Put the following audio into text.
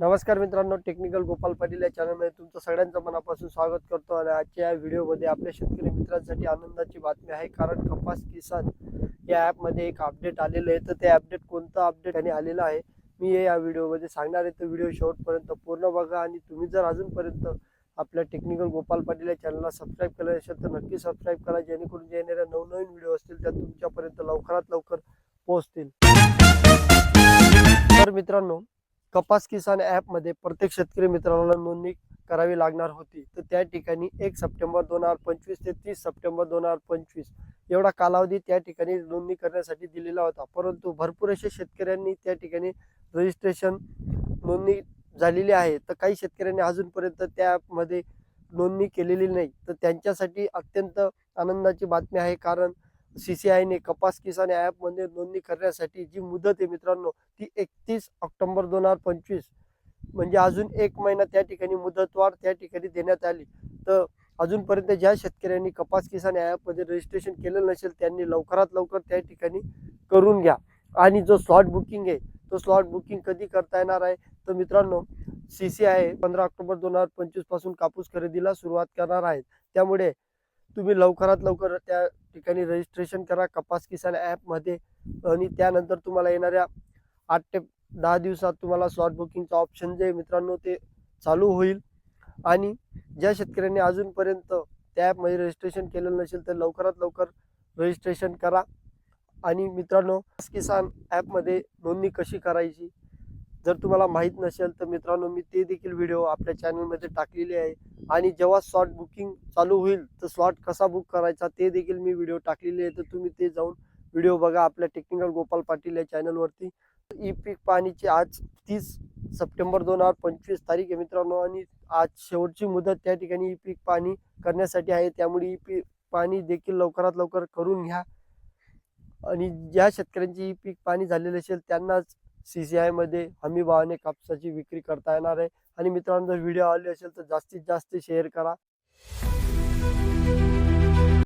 नमस्कार मित्रांनो टेक्निकल गोपाल पाटील या चॅनलमध्ये तुमचं सगळ्यांचं मनापासून स्वागत करतो आणि आजच्या या व्हिडिओमध्ये आपल्या शेतकरी मित्रांसाठी आनंदाची बातमी आहे. कारण कपास किसान या ॲपमध्ये एक अपडेट आलेलं आहे. तर ते अपडेट कोणतं अपडेट आणि आलेलं आहे मी हे या व्हिडिओमध्ये सांगणार आहे. तर व्हिडिओ शेवटपर्यंत पूर्ण बघा आणि तुम्ही जर अजूनपर्यंत आपल्या टेक्निकल गोपाल पाटील या चॅनलला सबस्क्राईब केलं असेल तर नक्की सबस्क्राईब करा जेणेकरून जे येणाऱ्या नवनवीन व्हिडिओ असतील त्या तुमच्यापर्यंत लवकरात लवकर पोहोचतील. तर मित्रांनो कपास किसान ॲपमध्ये प्रत्येक शेतकरी मित्राला नोंदणी करावी लागणार होती. तर त्या ठिकाणी एक सप्टेंबर दोन हजार पंचवीस ते तीस सप्टेंबर दोन हजार पंचवीस एवढा कालावधी त्या ठिकाणी नोंदणी करण्यासाठी दिलेला होता. परंतु भरपूर अशा शेतकऱ्यांनी त्या ठिकाणी रजिस्ट्रेशन नोंदणी झालेली आहे. तर काही शेतकऱ्यांनी अजूनपर्यंत त्या ॲपमध्ये नोंदणी केलेली नाही. तर त्यांच्यासाठी अत्यंत आनंदाची बातमी आहे. कारण सी सी आयने कपास किसान ॲपमध्ये नोंदणी करण्यासाठी जी मुदत आहे मित्रांनो ती एक तीस ऑक्टोबर दोन हजार पंचवीस. म्हणजे अजून एक महिना त्या ठिकाणी मुदतवाढ त्या ठिकाणी देण्यात आली. तर अजूनपर्यंत ज्या शेतकऱ्यांनी कपास किसान ॲपमध्ये रजिस्ट्रेशन केलेलं नसेल त्यांनी लवकरात लवकर त्या ठिकाणी करून घ्या. आणि जो स्लॉट बुकिंग आहे तो स्लॉट बुकिंग कधी करता येणार आहे? तर मित्रांनो सी सी आय पंधरा ऑक्टोबर दोन हजार पंचवीसपासून कापूस खरेदीला सुरुवात करणार आहेत. त्यामुळे तुम्ही लवकरात लवकर त्या ठिकाणी रजिस्ट्रेशन करा कपास किसान ॲपमध्ये आणि त्यानंतर तुम्हाला येणाऱ्या आठ ते दहा दिवसात तुम्हाला स्लॉट बुकिंगचं ऑप्शन जे मित्रांनो ते चालू होईल. आणि ज्या शेतकऱ्यांनी अजूनपर्यंत त्या ॲपमध्ये रजिस्ट्रेशन केलेलं नसेल तर लवकरात लवकर रजिस्ट्रेशन करा. आणि मित्रांनो किसान ॲपमध्ये नोंदणी कशी करायची? जर तुम्हाला माहीत नसेल तर मित्रांनो मी ते देखील व्हिडिओ आपल्या चॅनलमध्ये टाकलेले आहे. आणि जेव्हा स्लॉट बुकिंग चालू होईल तर स्लॉट कसा बुक करायचा ते देखील मी व्हिडिओ टाकलेले आहे. तर तुम्ही ते जाऊन व्हिडिओ बघा आपल्या टेक्निकल गोपाल पाटील या चॅनलवरती ई पीक पाणीची आज तीस सप्टेंबर दोन हजार पंचवीस तारीख आहे मित्रांनो. आणि आज शेवटची मुदत त्या ठिकाणी ई पीक पाणी करण्यासाठी आहे. त्यामुळे ई पीक पाणी देखील लवकरात लवकर करून घ्या. आणि ज्या शेतकऱ्यांची ई पीक पाणी झालेली असेल त्यांनाच सी सी आयमध्ये हमी भावाने कापसाची विक्री करता येणार आहे. आणि मित्रांनो जर व्हिडिओ आले असेल तर जास्तीत जास्त शेअर करा.